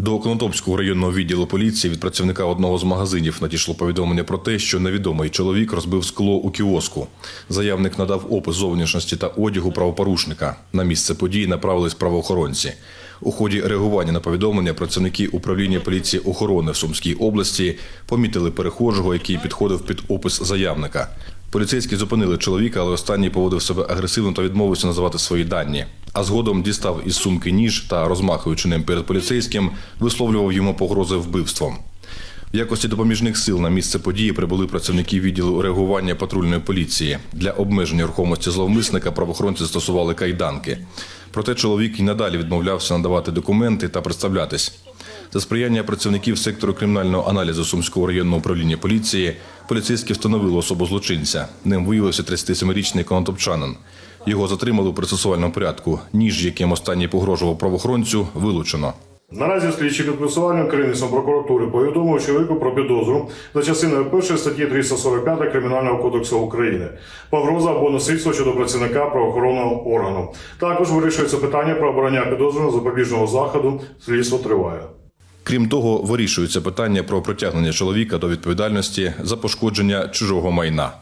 До Конотопського районного відділу поліції від працівника одного з магазинів надійшло повідомлення про те, що невідомий чоловік розбив скло у кіоску. Заявник надав опис зовнішності та одягу правопорушника. На місце події направились правоохоронці. У ході реагування на повідомлення працівники управління поліції охорони в Сумській області помітили перехожого, який підходив під опис заявника. Поліцейські зупинили чоловіка, але останній поводив себе агресивно та відмовився називати свої дані. А згодом дістав із сумки ніж та, розмахуючи ним перед поліцейським, висловлював йому погрози вбивством. В якості допоміжних сил на місце події прибули працівники відділу реагування патрульної поліції. Для обмеження рухомості зловмисника правоохоронці застосували кайданки. Проте чоловік і надалі відмовлявся надавати документи та представлятись. За сприяння працівників сектору кримінального аналізу Сумського районного управління поліції поліцейські встановили особу злочинця. Ним виявився 37-річний конотопчанин. Його затримали у процесуальному порядку. Ніж, яким останній погрожував правоохоронцю, вилучено. Наразі слідчі підписувальним керівництвом прокуратури повідомив чоловіку про підозру за частиною першої статті 345 Кримінального кодексу України, погроза або насильство щодо працівника правоохоронного органу. Також вирішується питання про обрання підозрюваного запобіжного заходу. Слідство триває. Крім того, вирішується питання про притягнення чоловіка до відповідальності за пошкодження чужого майна.